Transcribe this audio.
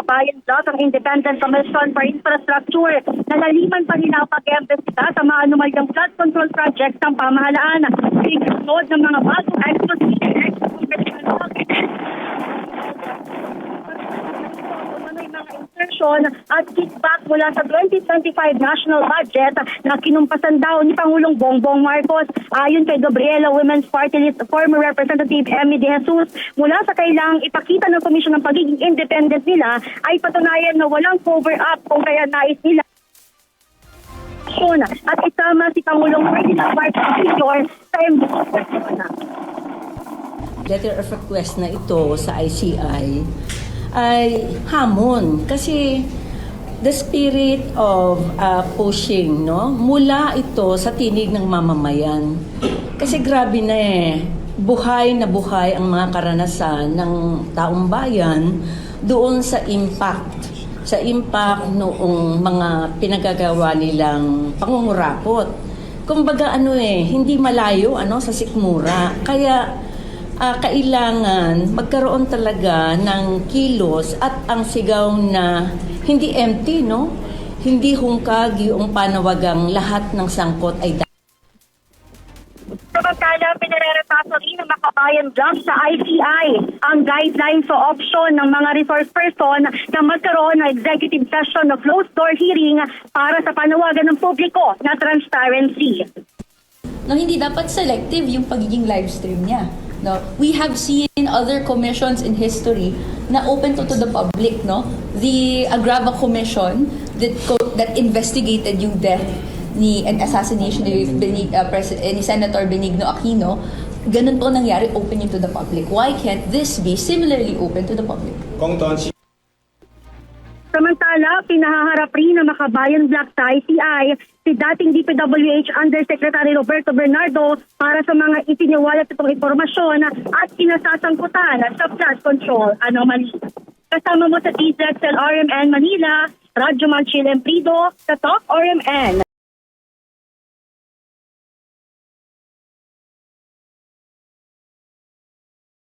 Makabayan Plus ang Independent Commission for Infrastructure. Nalaliman pa nila pag-embesita sa mga anomalyang flood control projects ng pamahalaan. Sinunod ng mga bagong mga insertion at kickback mula sa 2025 national budget na kinumpasan daw ni Pangulong Bongbong Marcos. Ayon kay Gabriela Women's Party List former Representative Emmy De Jesus, mula sa kailangang ipakita ng komisyon ng pagiging independent nila ay patunayan na walang cover-up kung kaya nais nila at isama si Pangulong Ferdinand Marcos Jr. sa imbestigasyon. letter of request na ito sa ICI ay hamon. Kasi the spirit of uh, pushing no? Mula ito sa tinig ng mamamayan. Kasi grabe na eh. Buhay na buhay ang mga karanasan ng taong bayan doon sa impact sa impact noong mga pinagagawa nilang pangungurakot. Kumbaga ano eh hindi malayo ano sa sikmura. Kaya ah, kailangan magkaroon talaga ng kilos at ang sigaw na hindi empty, no? Hindi hungkag yung panawagang lahat ng sangkot ay Samantala, pinareretaso rin ng Makabayan Block sa ICI ang guidelines sa option ng mga resource person na magkaroon ng executive session of closed-door hearing para sa panawagan ng publiko na transparency. no, hindi dapat selective yung pagiging live stream niya. No? We have seen other commissions in history na open to, to the public, no? The Agrava Commission that co- that investigated yung death ni an assassination ni, Benig, uh, President, eh, ni Senator Benigno Aquino. Ganun po nangyari, open yun to the public. Why can't this be similarly open to the public? Kong Tonsi, Samantala, pinahaharap rin ng Makabayan Black sa ICI si dating DPWH Undersecretary Roberto Bernardo para sa mga itiniwalat itong impormasyon at kinasasangkutan sa flood control anomaly. Kasama mo sa TZXL RMN Manila, Radyo Manchil Emprido, sa Talk RMN.